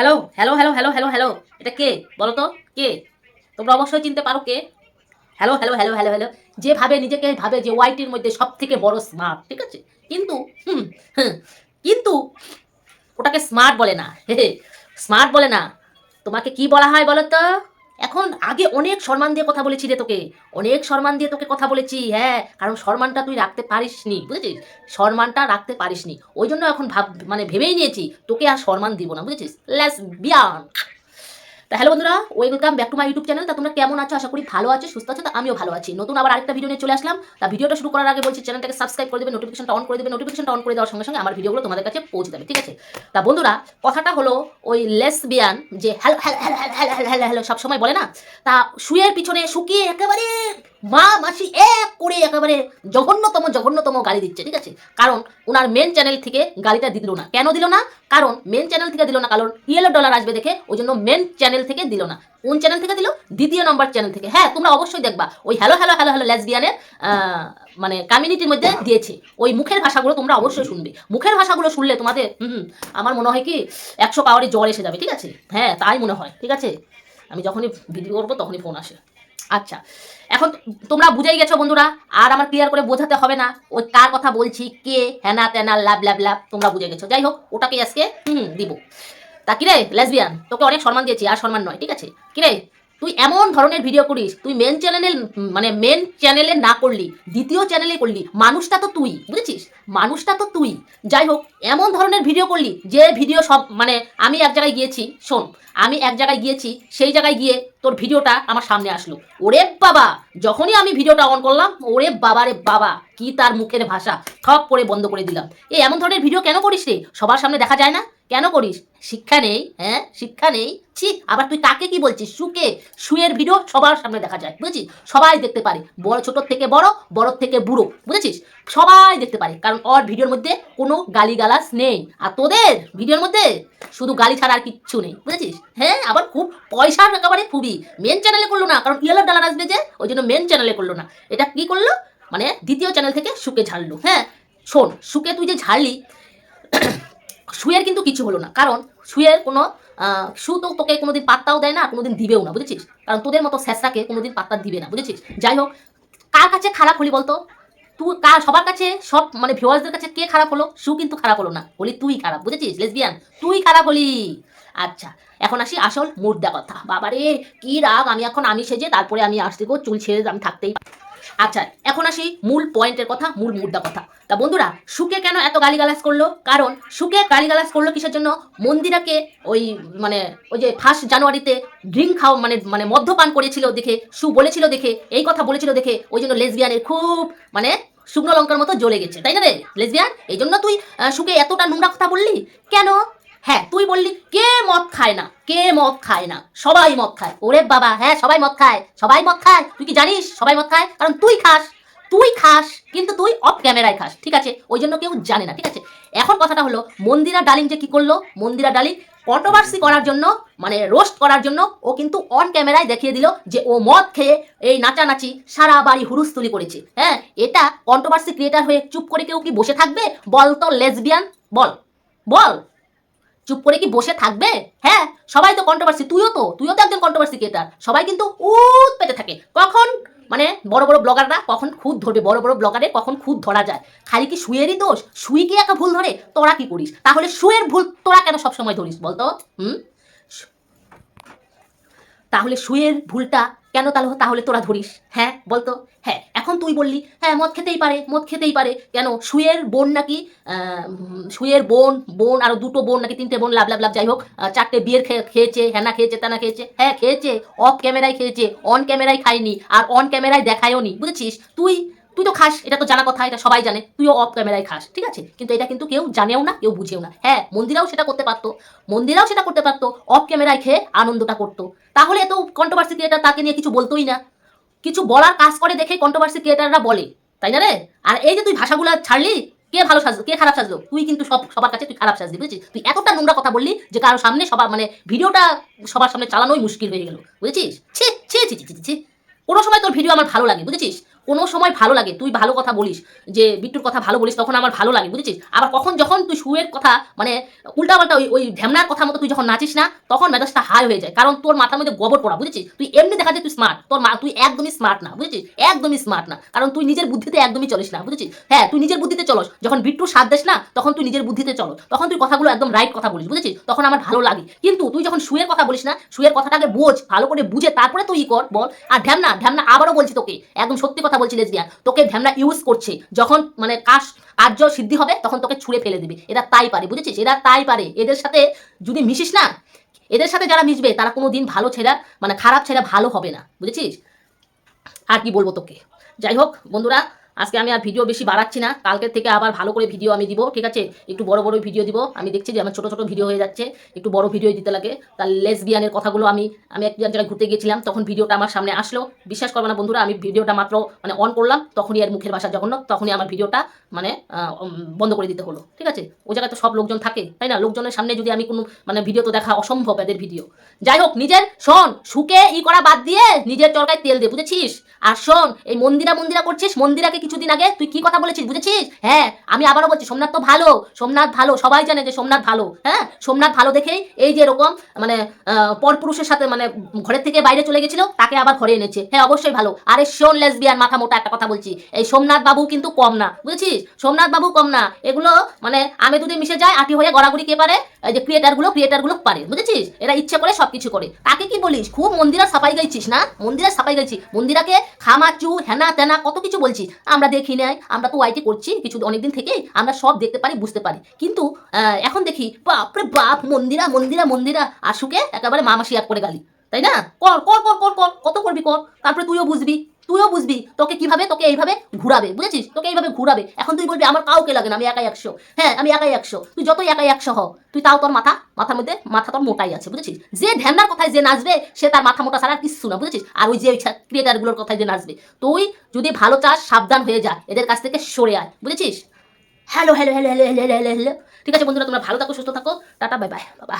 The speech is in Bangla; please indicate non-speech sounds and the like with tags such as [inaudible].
Hello hello hello hello hello hello এটা কে? বলো তো কে? তোমরা অবশ্যই চিনতে পারো কে? Hello hello hello hello hello যে ভাবে নিজেকে ভাবে যে ওয়াইটির মধ্যে সব থেকে বড় স্মার্ট ঠিক আছে? কিন্তু, হুম হুম, কিন্তু ওটাকে স্মার্ট বলে না। [laughs] হে স্মার্ট বলে না। তোমাকে কি বলা হয় বলো তো এখন আগে অনেক সম্মান দিয়ে কথা বলেছি রে তোকে। অনেক সম্মান দিয়ে তোকে কথা বলেছি হ্যাঁ। কারণ সম্মানটা তুই রাখতে পারিস নি বুঝেছিস? সম্মানটা রাখতে পারিস নি ওই জন্য এখন ভাব মানে ভেবেই নিয়েছি, তোকে আর সম্মান দিব না, বুঝেছিস? লেস বিয়ান তা হ্যালো বন্ধুরা welcome back to my YouTube channel তা তোমরা কেমন আছো? আশা করি ভালো আছো, সুস্থ আছো, তা আমিও ভালো আছি। নতুন আবার আরেকটা ভিডিও নিয়ে চলে আসলাম। তা ভিডিওটা শুরু করার আগে বলছি চ্যানেলটাকে সাবস্ক্রাইব করে দেবে নোটিফিকেশনটা অন করে দেবে। নোটিফিকেশনটা অন করে দেওয়ার সঙ্গে সঙ্গে আমার ভিডিওগুলো তোমাদের কাছে পৌঁছে যাবে, ঠিক আছে? তা বন্ধুরা, কথাটা হলো ওই লেস লেসবিয়ান যে hello hello hello hello hello hello hello সবসময় বলে না? তা শুয়ের পিছনে শুকিয়ে একেবারে মা, মাসি এক করে একেবারে জঘন্যতম জঘন্যতম গালি দিচ্ছে, ঠিক আছে? কারণ ওনার মেন চ্যানেল থেকে গালিটা দিল না। কেন দিল না? কারণ মেন চ্যানেল থেকে দিল না, কারণ ইয়েলো ডলার আসবে দেখে, ওই জন্য মেন চ্যানেল থেকে দিল না। কোন চ্যানেল থেকে দিল? দ্বিতীয় নম্বর চ্যানেল থেকে। হ্যাঁ তোমরা অবশ্যই দেখবা। ওই হ্যালো হ্যালো হ্যালো হ্যালো লেসবিয়ানের মানে কমিউনিটির মধ্যে দিয়েছে। ওই মুখের ভাষাগুলো তোমরা অবশ্যই শুনবে। মুখের ভাষাগুলো শুনলে তোমাদের, হুম আমার মনে হয় কি, একশো পাওয়ারে জ্বর এসে যাবে, ঠিক আছে? হ্যাঁ তাই মনে হয়, ঠিক আছে? আমি যখনই ভিডিও করব, তখনই ফোন আসে। আচ্ছা এখন তোমরা বুঝেই গেছো বন্ধুরা, আর আমার ক্লিয়ার করে বোঝাতে হবে না, ওই কার কথা বলছি, কে, হ্যানা তেনা লাভ লাভ লাভ, তোমরা বুঝে গেছো। যাই হোক ওটাকে আজকে, হুম, দিব। তা কিরে লেসবিয়ান তোকে অনেক সম্মান দিয়েছি, আর সম্মান নয়, ঠিক আছে? কিরে, তুই এমন ধরনের ভিডিও করিস, তুই মেন চ্যানেলে মানে মেন চ্যানেলে না করলি, দ্বিতীয় চ্যানেলে করলি, মানুষটা তো তুই, বুঝেছিস? মানুষটা তো তুই। যাই হোক, এমন ধরনের ভিডিও করলি, যে ভিডিও সব মানে আমি এক জায়গায় গিয়েছি, শোন, আমি এক জায়গায় গিয়েছি, সেই জায়গায় গিয়ে তোর ভিডিওটা আমার সামনে আসলো। ওরে বাবা, যখনই আমি ভিডিওটা অন করলাম, ওরে বাবা রে বাবা, কি তার মুখের ভাষা ঠপ করে বন্ধ করে দিলাম। এই এমন ধরনের ভিডিও কেন করিস রে? সবার সামনে দেখা যায় না? কেন করিস? শিক্ষা নেই হ্যাঁ? শিক্ষা নেই? ছি, আবার তুই তাকে কি বলছিস? সুকে শুয়ের ভিডিও সবার সামনে দেখা যায়, বুঝেছিস? সবাই দেখতে পারে, বড় ছোটোর থেকে বড়, বড়র থেকে বুড়ো, বুঝেছিস? সবাই দেখতে পারে, কারণ ওর ভিডিওর মধ্যে কোনো গালিগালাজ নেই। আর তোদের ভিডিওর মধ্যে শুধু গালি ছাড়া আর কিচ্ছু নেই, বুঝেছিস? হ্যাঁ আবার খুব পয়সার একেবারে খুবই। মেন চ্যানেলে করল না, কারণ ইয়েলো ডলার আসবে যে, ওই জন্য মেন চ্যানেলে করল না। এটা কি করল? মানে দ্বিতীয় চ্যানেল থেকে সুকে ঝাড়লো হ্যাঁ? শোন সুকে তুই যে ঝাড়লি শুয়ের কিন্তু কিছু হলো না। কারণ শুয়ের কোনো শু তো তোকে কোনোদিন পাত্তাও দেয় না, কোনোদিন দিবেও না, বুঝেছিস? কারণ তোদের মতো স্যাঁচরাকে কোনোদিন পাত্তা দিবে না, বুঝেছিস? যাই হোক, কার কাছে খারাপ হলি বলতো? তুই কার, সবার কাছে, সব মানে ভিউয়ার্সদের কাছে কে খারাপ হলো? শু কিন্তু খারাপ হলো না, হলি তুই খারাপ, বুঝেছিস? লেসবিয়ান তুই খারাপ হলি। আচ্ছা এখন আসি আসল মুর্দা কথা। বাবারে, কি রাগ, আমি এখন আমি সেজে তারপরে আমি আসতে গো, চুল ছেড়ে আমি থাকতেই আচ্ছা এখন আসি মূল পয়েন্টের কথা, মূল মুদ্রা কথা। তা বন্ধুরা, সুকে কেন এত গালিগালাজ করল? কারণ সুকে গালিগালাজ করল কিসের জন্য? মন্দিরাকে ওই মানে ওই যে ফার্স্ট জানুয়ারিতে ড্রিঙ্ক খাও মানে মানে মদ্যপান করেছিল দেখে, সু বলেছিল দেখে, এই কথা বলেছিল দেখে, ওই জন্য লেসবিয়ানের খুব মানে শুকনো লঙ্কার মতো জ্বলে গেছে। তাই না রে? লেসবিয়ান এই জন্য তুই সুকে এতটা নোংরা কথা বললি? কেন? হ্যাঁ তুই বললি, কে মদ খায় না? কে মদ খায় না? সবাই মদ খায়। ওরে বাবা হ্যাঁ সবাই মদ খায়। সবাই মদ খায়? তুই কি জানিস? সবাই মদ খায়? কারণ তুই খাস। তুই খাস, কিন্তু তুই অফ ক্যামেরায় খাস, ঠিক আছে? ওই জন্য কেউ জানে না, ঠিক আছে? এখন কথাটা হলো, মন্দিরা ডালিং যে কি করল? মন্দিরা ডালিং কন্ট্রোভার্সি করার জন্য মানে রোস্ট করার জন্য, ও কিন্তু অন ক্যামেরায় দেখিয়ে দিল যে ও মদ খেয়ে এই নাচানাচি সারা বাড়ি হুরুস্তুলি করেছে। হ্যাঁ এটা কন্ট্রোভার্সি ক্রিয়েটার হয়ে চুপ করে কেউ কি বসে থাকবে? বল তো লেসবিয়ান বল। বল। চুপ করে কি বসে থাকবে? হ্যাঁ সবাই তো কন্ট্রোভার্সি তুইও তো তুইও তো একজন কন্ট্রোভার্সি ক্রিয়েটার সবাই কিন্তু উত পেতে থাকে। কখন? মানে বড় বড় ব্লগাররা কখন খুদ ধরবে? বড় বড় ব্লগারে কখন খুদ ধরা যায়? খালি কি শুয়েরই দোষ? শুই কি একা ভুল ধরে? তোরা কি করিস? তাহলে শুয়ের ভুল তোরা কেন সবসময় ধরিস বলতো? হুম? তাহলে শুয়ের ভুলটা কেন তাহলে তাহলে তোরা ধরিস? হ্যাঁ বলতো? হ্যাঁ এখন তুই বললি হ্যাঁ মদ খেতেই পারে, মদ খেতেই পারে। কেন? শুয়ের বোন নাকি শুয়ের বোন বোন, আরও দুটো বোন নাকি, তিনটে বোন, লাভ লাভ লাভ, যাই হোক চারটে বিয়ের খেয়েছে হ্যানা খেয়েছে, তানা খেয়েছে। হ্যাঁ খেয়েছে অফ ক্যামেরায় খেয়েছে অন ক্যামেরায় খায়নি, আর অন ক্যামেরায় দেখায়ও নি, বুঝেছিস? তুই তুই তো খাস, এটা তো জানা কথা, এটা সবাই জানে, তুইও অফ ক্যামেরায় খাস, ঠিক আছে? কিন্তু এটা কিন্তু কেউ জানেও না, কেউ বুঝেও না। হ্যাঁ মন্দিরাও সেটা করতে পারতো, মন্দিরাও সেটা করতে পারতো অফ ক্যামেরায় খেয়ে আনন্দটা করতো। তাহলে এত কন্ট্রোভার্সি ক্রিয়েটার তাকে নিয়ে কিছু বলতোই না। কিছু বলার কাজ করে দেখে কন্ট্রোভার্সি ক্রিয়েটাররা বলে, তাই না রে? আর এই যে তুই ভাষাগুলো ছাড়লি, কে ভালো সাজলো, কে খারাপ সাজলো? তুই কিন্তু সব, সবার কাছে তুই খারাপ সাজলি, বুঝেছিস? তুই এতটা নোংরা কথা বললি যে কারও সামনে সবার মানে ভিডিওটা সবার সামনে চালানোই মুশকিল হয়ে গেল, বুঝেছিস? ছি ছি ছি ছি ছি। কোনো সময় তোর ভিডিও আমার ভালো লাগে, বুঝেছিস? কোনো সময় ভালো লাগে, তুই ভালো কথা বলিস, যে বিট্টুর কথা ভালো বলিস, তখন আমার ভালো লাগে, বুঝেছিস? আবার কখন যখন তুই শুয়ের কথা মানে উল্টাপাল্টা ওই ওই ঢ্যামনার কথা মতো তুই যখন নাচিস না, তখন মেজাজটা হাই হয়ে যায়, কারণ তোর মাথার মধ্যে গোবর পড়া, বুঝেছিস? তুই এমনি দেখা যায় তুই স্মার্ট তোর মা, তুই একদমই স্মার্ট না, বুঝেছিস? একদমই স্মার্ট না, কারণ তুই নিজের বুদ্ধিতে একদমই চলিস না, বুঝেছিস? হ্যাঁ তুই নিজের বুদ্ধিতে চলস, যখন বিট্টুর সাথ দিস না, তখন তুই নিজের বুদ্ধিতে চলো তখন তুই কথাগুলো একদম রাইট কথা বলিস, বুঝেছিস? তখন আমার ভালো লাগে, কিন্তু তুই যখন শুয়ের কথা বলিস না শুয়ের কথাটাকে বোঝ, ভালো করে বুঝে, তারপরে তুই কর, বল, আর ঢ্যামনা ঢ্যামনা আবারও বলছি তোকে, একদম সত্যি কথা বলছি লেসবিয়ান তোকে ভ্যামরা ইউজ করছে। যখন মানে কাজ কার্য সিদ্ধি হবে, তখন তোকে ছুঁড়ে ফেলে দিবে। এরা তাই পারে, বুঝেছিস? এরা তাই পারে। এদের সাথে যদি মিশিস না, এদের সাথে যারা মিশবে, তারা কোনো দিন ভালো ছেড়া মানে খারাপ ছেড়া ভালো হবে না, বুঝেছিস? আর কি বলব তোকে? যাই হোক, বন্ধুরা আজকে আমি আর ভিডিও বেশি বাড়াচ্ছি না। কালকের থেকে আবার ভালো করে ভিডিও আমি দিব, ঠিক আছে? একটু বড় বড় ভিডিও দিব। আমি দেখছি যে আমার ছোট ছোট ভিডিও হয়ে যাচ্ছে। একটু বড় ভিডিও দিতে লাগে। তার লেসবিয়ানের কথাগুলো আমি আমি এক জায়গায় ঘুরতে গিয়েছিলাম, তখন ভিডিওটা আমার সামনে আসলো। বিশ্বাস করবে না বন্ধুরা, আমি ভিডিওটা মাত্র মানে অন করলাম, তখনই আর মুখের ভাষা জঘন্য, তখনই আমার ভিডিওটা মানে বন্ধ করে দিতে হলো। ঠিক আছে? ওই জায়গায় তো সব লোকজন থাকে, তাই না? লোকজনের সামনে যদি আমি কোনো মানে ভিডিও তো দেখা অসম্ভব এদের ভিডিও যাই হোক, নিজের, শোন শুকে ই করা বাদ দিয়ে নিজের চরকায় তেল দে, বুঝেছিস? আর শোন, এই মন্দিরা মন্দিরা করছিস, মন্দিরাকে কিছুদিন আগে তুই কি কথা বলেছিস, বুঝেছিস? হ্যাঁ আমি আবারও বলছি, সোমনাথ তো ভালো, সোমনাথ ভালো, সবাই জানে যে সোমনাথ ভালো হ্যাঁ? সোমনাথ ভালো দেখেই এই যে এরকম মানে পরপুরুষের সাথে মানে ঘরের থেকে বাইরে চলে গেছিল, তাকে আবার ঘরে এনেছে। হ্যাঁ অবশ্যই ভালো। আরে শোন লেসবিয়ান মাথা মোটা একটা কথা বলছি। এই সোমনাথ বাবু কিন্তু কম না, বুঝেছিস? সোমনাথ বাবু কম না। এগুলো মানে আমি দুদিন মিশে যায় আটি হয়ে গড়াগড়ি কে পারে? যে ক্রিয়েটারগুলো ক্রিয়েটারগুলো পারে, বুঝেছিস? এরা ইচ্ছে করে সবকিছু করে। তাকে কি বলিস? খুব মন্দিরা সাফাই গাইছিস না? মন্দিরা সাফাই গাইছি। মন্দিরাকে খামাচু, হেনা তেনা কত কিছু বলছি। আমরা দেখি নাই, আমরা তো ওয়াইটি করছি কিছু অনেকদিন থেকেই, আমরা সব দেখতে পারি, বুঝতে পারি। কিন্তু এখন দেখি বাপরে বাপ, মন্দিরা মন্দিরা মন্দিরা আশুকে একেবারে মামাসি এক করে গালি, তাই না? কর কর কর কর কর, কত করবি কর? তারপরে তুইও বুঝবি। তুইও বুঝবি তোকে কীভাবে, তোকে এইভাবে ঘুরাবে, বুঝেছিস? তোকে এইভাবে ঘুরাবে। এখন তুই বলবি, আমার কাউকে লাগে না, আমি একাই একশো। হ্যাঁ আমি একাই একশো। তুই যতই একাই একশো হও, তুই তাও তোর মাথা, মাথার মধ্যে, মাথা তোর মোটাই আছে, বুঝেছিস? যে ধ্যানার কথায় যে নাচবে, সে তার মাথা মোটা ছাড়া কিচ্ছু না, বুঝেছিস? আর ওই যে ক্রিয়েটারগুলোর কথায় যে নাচবে। তুই যদি ভালো চাস, সাবধান হয়ে যা, এদের কাছ থেকে সরে আয়, বুঝেছিস? Hello hello hello hello hello hello hello. ঠিক আছে, বন্ধুরা, তোমরা ভালো থাকো, সুস্থ থাকো। টাটা, বাই বাই, বাবা।